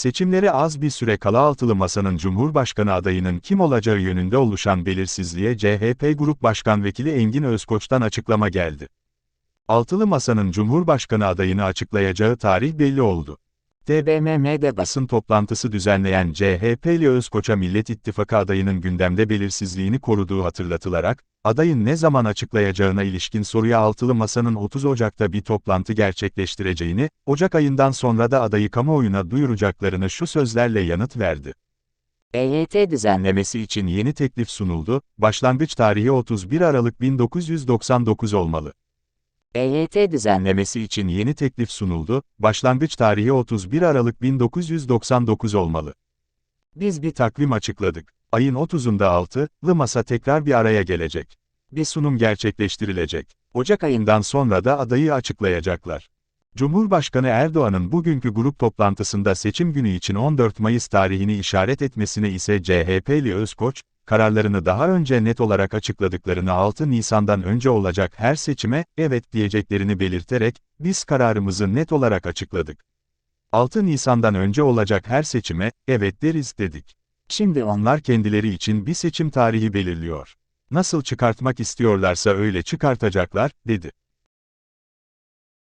Seçimlere az bir süre kala altılı masanın Cumhurbaşkanı adayının kim olacağı yönünde oluşan belirsizliğe CHP Grup Başkan Vekili Engin Özkoç'tan açıklama geldi. Altılı masanın Cumhurbaşkanı adayını açıklayacağı tarih belli oldu. TBMM'de basın toplantısı düzenleyen CHP'li Özkoç'a Millet İttifakı adayının gündemde belirsizliğini koruduğu hatırlatılarak, adayın ne zaman açıklayacağına ilişkin soruya altılı masanın 30 Ocak'ta bir toplantı gerçekleştireceğini, Ocak ayından sonra da adayı kamuoyuna duyuracaklarını şu sözlerle yanıt verdi. EYT düzenlemesi için yeni teklif sunuldu, başlangıç tarihi 31 Aralık 1999 olmalı. EYT düzenlemesi için yeni teklif sunuldu, başlangıç tarihi 31 Aralık 1999 olmalı. Biz bir takvim açıkladık. Ayın 30'unda altılı masa tekrar bir araya gelecek. Bir sunum gerçekleştirilecek. Ocak ayından sonra da adayı açıklayacaklar. Cumhurbaşkanı Erdoğan'ın bugünkü grup toplantısında seçim günü için 14 Mayıs tarihini işaret etmesine ise CHP'li Özkoç, kararlarını daha önce net olarak açıkladıklarını 6 Nisan'dan önce olacak her seçime evet diyeceklerini belirterek, biz kararımızı net olarak açıkladık. 6 Nisan'dan önce olacak her seçime evet deriz dedik. Şimdi onlar kendileri için bir seçim tarihi belirliyor. Nasıl çıkartmak istiyorlarsa öyle çıkartacaklar, dedi.